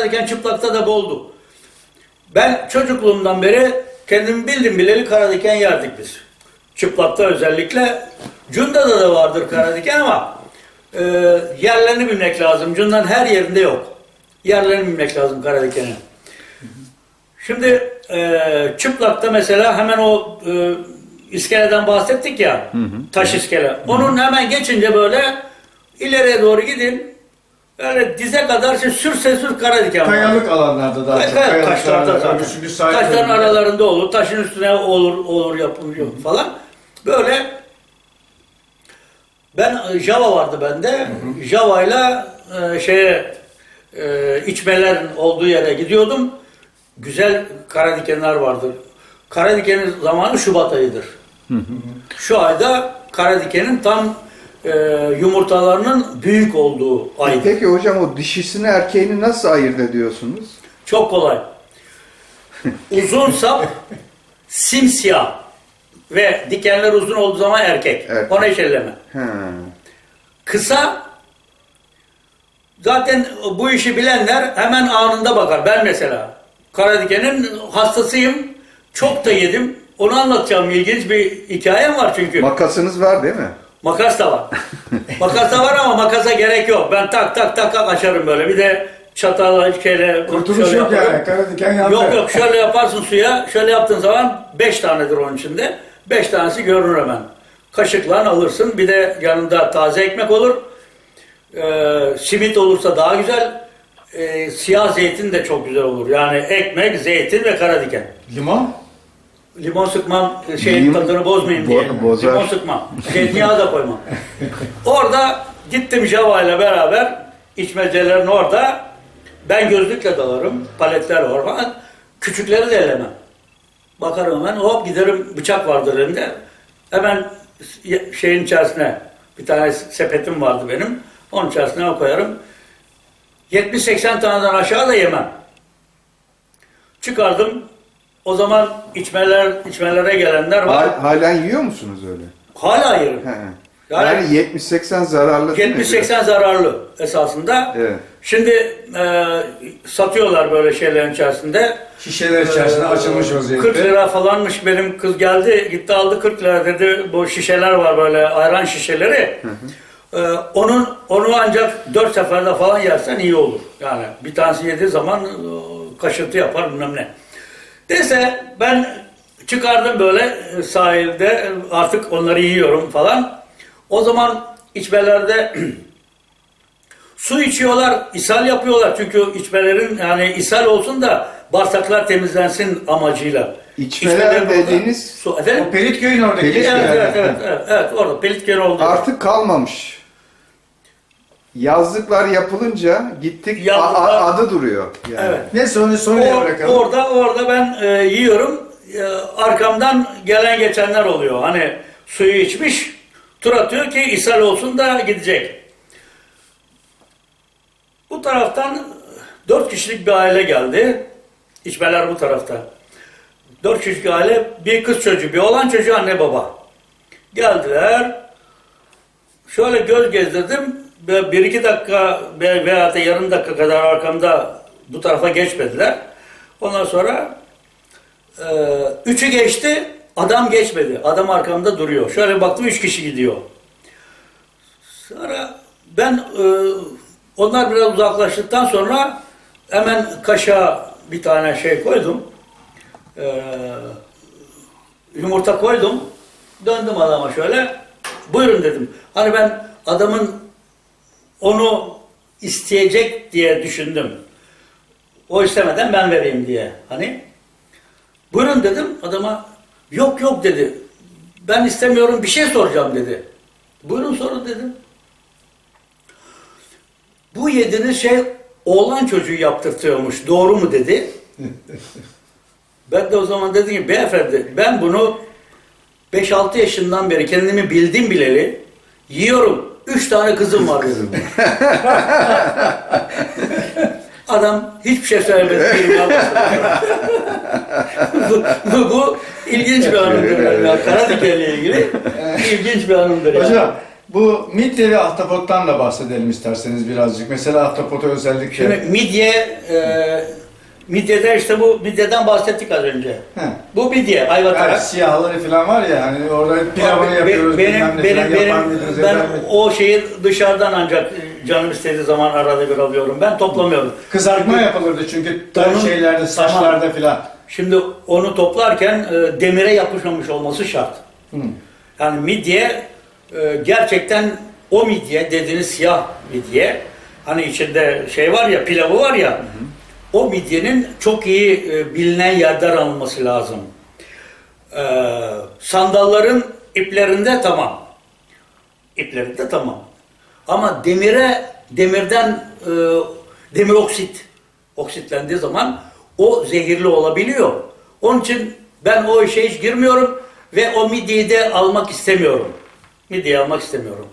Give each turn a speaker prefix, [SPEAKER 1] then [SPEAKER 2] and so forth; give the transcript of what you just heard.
[SPEAKER 1] Karadiken çıplakta da boldu. Ben çocukluğumdan beri kendimi bildim bileli karadiken yerdik biz. Çıplakta özellikle. Cunda'da da vardır karadiken ama e, yerlerini bilmek lazım. Cunda'nın her yerinde yok. Yerlerini bilmek lazım karadikenin. Şimdi e, çıplakta mesela hemen o e, iskeleden bahsettik ya. Taş iskele. Onun hemen geçince böyle ileriye doğru gidin. Böyle dize kadar şey, sürse sür karadiken var.
[SPEAKER 2] Kayalık alanlarda daha çok.
[SPEAKER 1] Kaya-
[SPEAKER 2] kayalık
[SPEAKER 1] taşlarda zaten.
[SPEAKER 2] çünkü sahil
[SPEAKER 1] Taşların
[SPEAKER 2] bölümünde-
[SPEAKER 1] aralarında olur, taşın üstüne olur, olur yapılıyor falan. Böyle ben e, Java vardı bende. Java ile e, şeye e, içmelerin olduğu yere gidiyordum. Güzel kara dikenler vardır. Kara dikenin zamanı Şubat ayıdır. Şu ayda kara dikenin tam e, yumurtalarının büyük olduğu ay.
[SPEAKER 3] Peki hocam o dişisini erkeğini nasıl ayırt ediyorsunuz?
[SPEAKER 1] Çok kolay. Uzun sap, simsiyah ve dikenler uzun olduğu zaman erkek.
[SPEAKER 3] Erkek.
[SPEAKER 1] Ona hiç elleme.
[SPEAKER 3] He.
[SPEAKER 1] Kısa, zaten bu işi bilenler hemen anında bakar. Ben mesela kara dikenin hastasıyım. Çok da yedim. Onu anlatacağım. İlginç bir hikayem var çünkü.
[SPEAKER 3] Makasınız var değil mi?
[SPEAKER 1] Makas da var. Makas da var ama makasa gerek yok. Ben tak tak tak tak açarım böyle. Bir de çatalla şeyle
[SPEAKER 2] Kurtuluş
[SPEAKER 1] şöyle
[SPEAKER 2] yok
[SPEAKER 1] yaparım.
[SPEAKER 2] yani. Kara diken yandı.
[SPEAKER 1] Yok yok şöyle yaparsın suya. Şöyle yaptığın zaman 5 tanedir onun içinde. 5 tanesi görünür hemen. Kaşıkla alırsın. Bir de yanında taze ekmek olur. Ee, simit olursa daha güzel. Ee, siyah zeytin de çok güzel olur. Yani ekmek, zeytin ve kara diken.
[SPEAKER 2] Limon.
[SPEAKER 1] Limon sıkmam, şey
[SPEAKER 3] Lim-
[SPEAKER 1] tadını bozmayayım diye.
[SPEAKER 3] Bo- bozar.
[SPEAKER 1] Limon sıkmam. Zeytinyağı da koymam. orada gittim Java ile beraber içmecelerin orada. Ben gözlükle dalarım. Paletler var falan. Küçükleri de elemem. Bakarım hemen hop giderim bıçak vardır elimde. Hemen şeyin içerisine bir tane sepetim vardı benim. Onun içerisine koyarım. 70-80 taneden aşağı da yemem. Çıkardım. O zaman içmeler içmelere gelenler var.
[SPEAKER 3] Hal- halen yiyor musunuz öyle?
[SPEAKER 1] Hala yerim.
[SPEAKER 3] He.
[SPEAKER 1] Yani-
[SPEAKER 3] Yani, 70-80 zararlı değil mi?
[SPEAKER 1] 70-80 zararlı esasında.
[SPEAKER 3] Evet.
[SPEAKER 1] Şimdi e, satıyorlar böyle şeylerin içerisinde.
[SPEAKER 2] Şişeler içerisinde
[SPEAKER 1] Ee,
[SPEAKER 2] açılmış
[SPEAKER 1] 40
[SPEAKER 2] vaziyette.
[SPEAKER 1] lira falanmış benim kız geldi gitti aldı 40 lira dedi bu şişeler var böyle ayran şişeleri. Ee, onun onu ancak 4 seferde falan yersen iyi olur. Yani bir tanesi yediği zaman e, kaşıntı yapar bilmem ne. Neyse ben çıkardım böyle e, sahilde e, artık onları yiyorum falan. O zaman içmelerde Su içiyorlar, ishal yapıyorlar. Çünkü içmelerin yani ishal olsun da bağırsaklar temizlensin amacıyla.
[SPEAKER 3] İçmeler dediğiniz-
[SPEAKER 1] su efendim?
[SPEAKER 2] O Pelitköy'ün oradaki.
[SPEAKER 3] Pelit-
[SPEAKER 1] Evet,
[SPEAKER 2] yani.
[SPEAKER 1] evet, evet, evet, evet, orada Pelitköy oldu.
[SPEAKER 3] Artık kalmamış. Yazlıklar yapılınca gittik
[SPEAKER 1] Yazlıklar-
[SPEAKER 3] a- adı duruyor. Yani.
[SPEAKER 1] Evet.
[SPEAKER 2] Neyse onu sonraya
[SPEAKER 1] Or-
[SPEAKER 2] bırakalım.
[SPEAKER 1] orada orada ben e, yiyorum. E, arkamdan gelen geçenler oluyor. Hani suyu içmiş, tur atıyor ki ishal olsun da gidecek. Bu taraftan dört kişilik bir aile geldi. İçmeler bu tarafta. Dört kişilik aile, bir kız çocuğu, bir oğlan çocuğu, anne baba. Geldiler. Şöyle göz gezdirdim. Bir iki dakika ve- veya da yarım dakika kadar arkamda bu tarafa geçmediler. Ondan sonra e, üçü geçti, adam geçmedi. Adam arkamda duruyor. Şöyle baktım üç kişi gidiyor. Sonra ben e, onlar biraz uzaklaştıktan sonra hemen kaşığa bir tane şey koydum. E, yumurta koydum. Döndüm adama şöyle. Buyurun dedim. Hani ben adamın onu isteyecek diye düşündüm. O istemeden ben vereyim diye. Hani buyurun dedim adama. Yok yok dedi. Ben istemiyorum bir şey soracağım dedi. Buyurun sorun dedim. Bu yediğiniz şey oğlan çocuğu yaptırtıyormuş. Doğru mu dedi. Ben de o zaman dedim ki beyefendi ben bunu 5-6 yaşından beri kendimi bildim bileli yiyorum. 3 tane kızım var dedim. Adam hiçbir şey söylemedi. bu, bu, bu ilginç bir anımdır. Yani. Karadiken'le ilgili ilginç bir anımdır. Yani.
[SPEAKER 2] Hocam Bu midye ve ahtapottan da bahsedelim isterseniz birazcık. Mesela ahtapotu özellikle...
[SPEAKER 1] Şimdi midye, e, midyede işte bu midyeden bahsettik az önce.
[SPEAKER 2] He.
[SPEAKER 1] Bu midye, ayva
[SPEAKER 2] Yani
[SPEAKER 1] tarak.
[SPEAKER 2] siyahları falan var ya hani orada pilavını
[SPEAKER 1] Be-
[SPEAKER 2] yapıyoruz
[SPEAKER 1] benim,
[SPEAKER 2] ne
[SPEAKER 1] benim, benim,
[SPEAKER 2] yapar mıydınız,
[SPEAKER 1] ben
[SPEAKER 2] eder
[SPEAKER 1] o şeyi dışarıdan ancak canım istediği zaman arada bir alıyorum. Ben toplamıyorum.
[SPEAKER 2] Kızartma yapılırdı çünkü
[SPEAKER 1] Onun-
[SPEAKER 2] şeylerde, saçlarda filan.
[SPEAKER 1] Şimdi onu toplarken e, demire yapışmamış olması şart.
[SPEAKER 2] Hı.
[SPEAKER 1] Yani midye e, gerçekten o midye dediğiniz siyah midye hani içinde şey var ya pilavı var ya o midyenin çok iyi e, bilinen yerden alınması lazım. E, sandalların iplerinde tamam. İplerinde tamam. Ama demire demirden e, demir oksit oksitlendiği zaman o zehirli olabiliyor. Onun için ben o işe hiç girmiyorum ve o midyeyi de almak istemiyorum. Midyeyi almak istemiyorum.